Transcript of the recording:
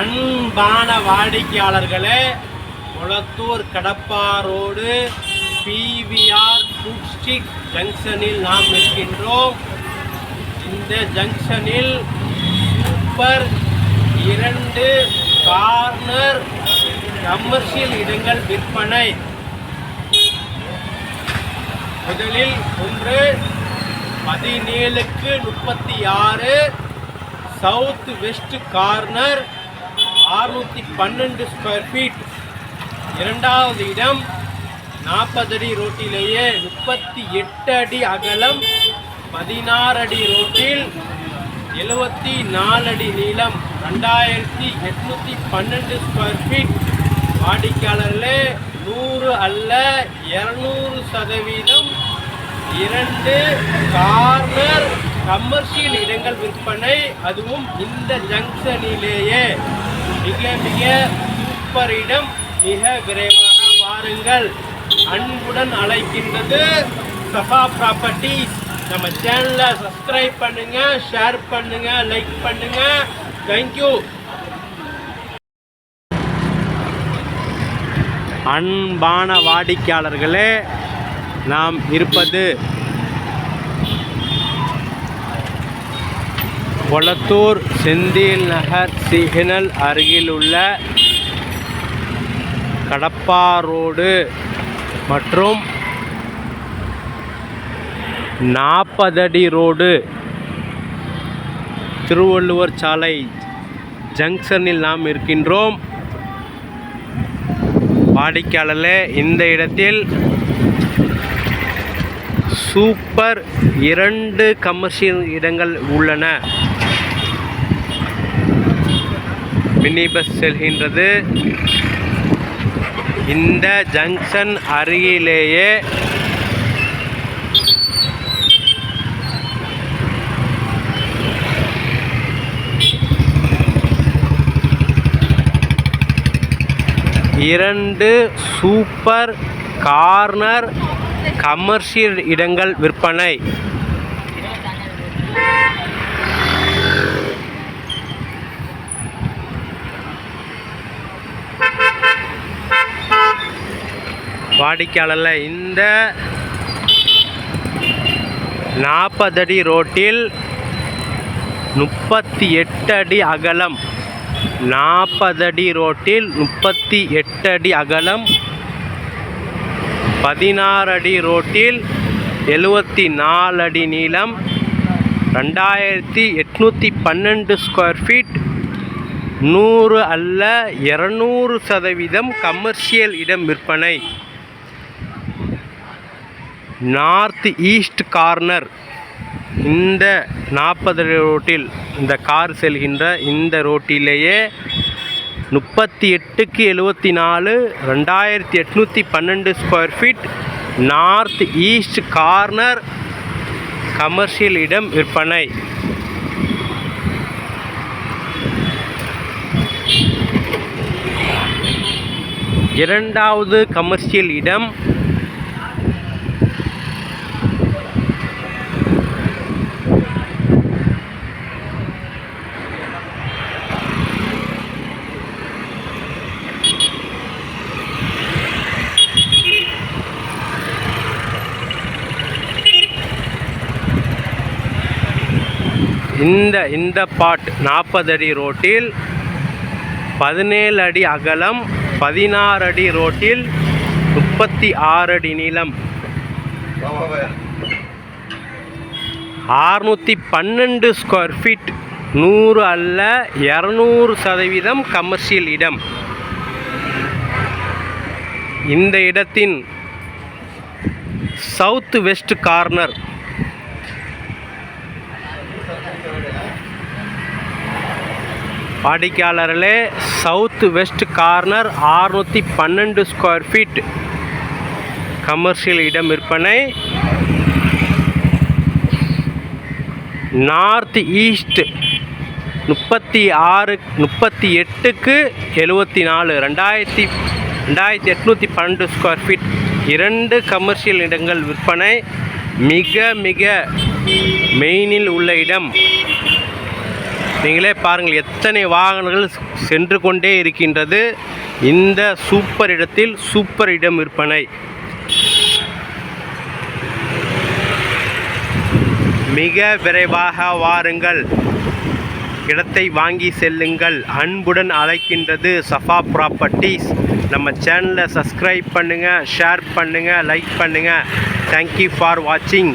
அன்பான வாடிக்கையாளர்களே Kulathur கடப்பாரோடு PVR food ஜங்ஷனில் நாம் இருக்கின்றோம் இந்த ஜங்ஷனில் சூப்பர் இரண்டு கார்னர் கமர்ஷியல் இடங்கள் விற்பனை. முதலில் ஒன்று பதினேழுக்கு முப்பத்தி ஆறு சவுத் வெஸ்ட் கார்னர் அறுநூற்றி பன்னெண்டு ஸ்கொயர் ஃபீட் இரண்டாவது இடம் நாற்பது அடி ரோட்டிலேயே முப்பத்தி எட்டு அடி அகலம் பதினாறு அடி ரோட்டில் எழுபத்தி நாலு அடி நீளம். ரெண்டாயிரத்தி எட்நூற்றி பன்னெண்டு ஸ்கொயர் ஃபீட் வாடிக்கையாளர்களே நூறு அல்ல இரநூறு சதவீதம் இரண்டு கார்னர் கமர்ஷியல் இடங்கள் விற்பனை. அதுவும் இந்த ஜங்ஷனிலேயே மிக மிக சூப்பரிடம் மிக விரைவாக வாருங்கள். அன்புடன் அழைக்கின்றது சஃபா ப்ராப்பர்ட்டிஸ் நம்ம சேனலை சப்ஸ்கிரைப் பண்ணுங்க ஷேர் பண்ணுங்க லைக் பண்ணுங்க. தேங்க்யூ அன்பான வாடிக்கையாளர்களே நாம் இருப்பது கொளத்தூர் செந்தில் நகர் சிக்னல் அருகிலுள்ள கடப்பா ரோடு மற்றும் நாற்பதடி ரோடு திருவள்ளுவர் சாலை ஜங்ஷனில் நாம் இருக்கின்றோம். வாடிக்கையாளர்களே இந்த இடத்தில் சூப்பர் இரண்டு கமர்ஷியல் இடங்கள் உள்ளன. மினி பஸ் செல்கின்றது இந்த ஜங்ஷன் அருகிலேயே இரண்டு சூப்பர் கார்னர் கமர்ஷியல் இடங்கள் விற்பனை. வாடிக்கையாளர்ல இந்த நாற்பது அடி ரோட்டில் முப்பத்தி எட்டு அடி அகலம். நாற்பது அடி ரோட்டில் முப்பத்தி எட்டு அடி அகலம். பதினாறு அடி ரோட்டில் எழுவத்தி நாலு அடி நீளம். ரெண்டாயிரத்தி எட்நூற்றி பன்னெண்டு ஸ்கொயர் ஃபீட் நூறு அல்ல இரநூறு சதவீதம் கமர்ஷியல் இடம் விற்பனை. North east corner. இந்த நாற்பது ரோட்டில் இந்த கார் செல்கின்ற இந்த ரோட்டிலேயே முப்பத்தி எட்டுக்கு எழுபத்தி நாலு ரெண்டாயிரத்தி எட்நூற்றி பன்னெண்டு square feet north east corner commercial இடம் விற்பனை. இரண்டாவது கமர்ஷியல் இடம் இந்த இந்த பாட் நாற்பது அடி ரோட்டில் பதினேழு அடி அகலம் பதினாறு அடி ரோட்டில் முப்பத்தி ஆறு அடி நீளம். ஆறுநூற்றி பன்னெண்டு ஸ்கொயர் ஃபீட் நூறு அல்ல இரநூறு சதவீதம் கமர்ஷியல் இடம். இந்த இடத்தின் சவுத் வெஸ்ட் கார்னர் வாடிக்கையாளர்களே சவுத் வெஸ்ட் கார்னர் ஆறுநூற்றி பன்னெண்டு ஸ்கொயர் ஃபீட் கமர்ஷியல் இடம் விற்பனை. நார்த் ஈஸ்ட் முப்பத்தி ஆறு முப்பத்தி எட்டுக்கு எழுபத்தி நாலு ரெண்டாயிரத்தி ரெண்டாயிரத்தி எட்நூற்றி பன்னெண்டு ஸ்கொயர் ஃபீட் இரண்டு கமர்ஷியல் இடங்கள் விற்பனை. மிக மிக மெயினில் உள்ள இடம். நீங்களே பாருங்கள் எத்தனை வாகனங்கள் சென்று கொண்டே இருக்கின்றது. இந்த சூப்பர் இடத்தில் சூப்பர் இடம் விற்பனை மிக விரைவாக வாருங்கள். இடத்தை வாங்கி செல்லுங்கள். அன்புடன் அழைக்கின்றது சஃபா ப்ராப்பர்ட்டிஸ் நம்ம சேனலை சப்ஸ்கிரைப் பண்ணுங்கள் ஷேர் பண்ணுங்கள் லைக் பண்ணுங்கள் தேங்க்யூ ஃபார் வாட்சிங்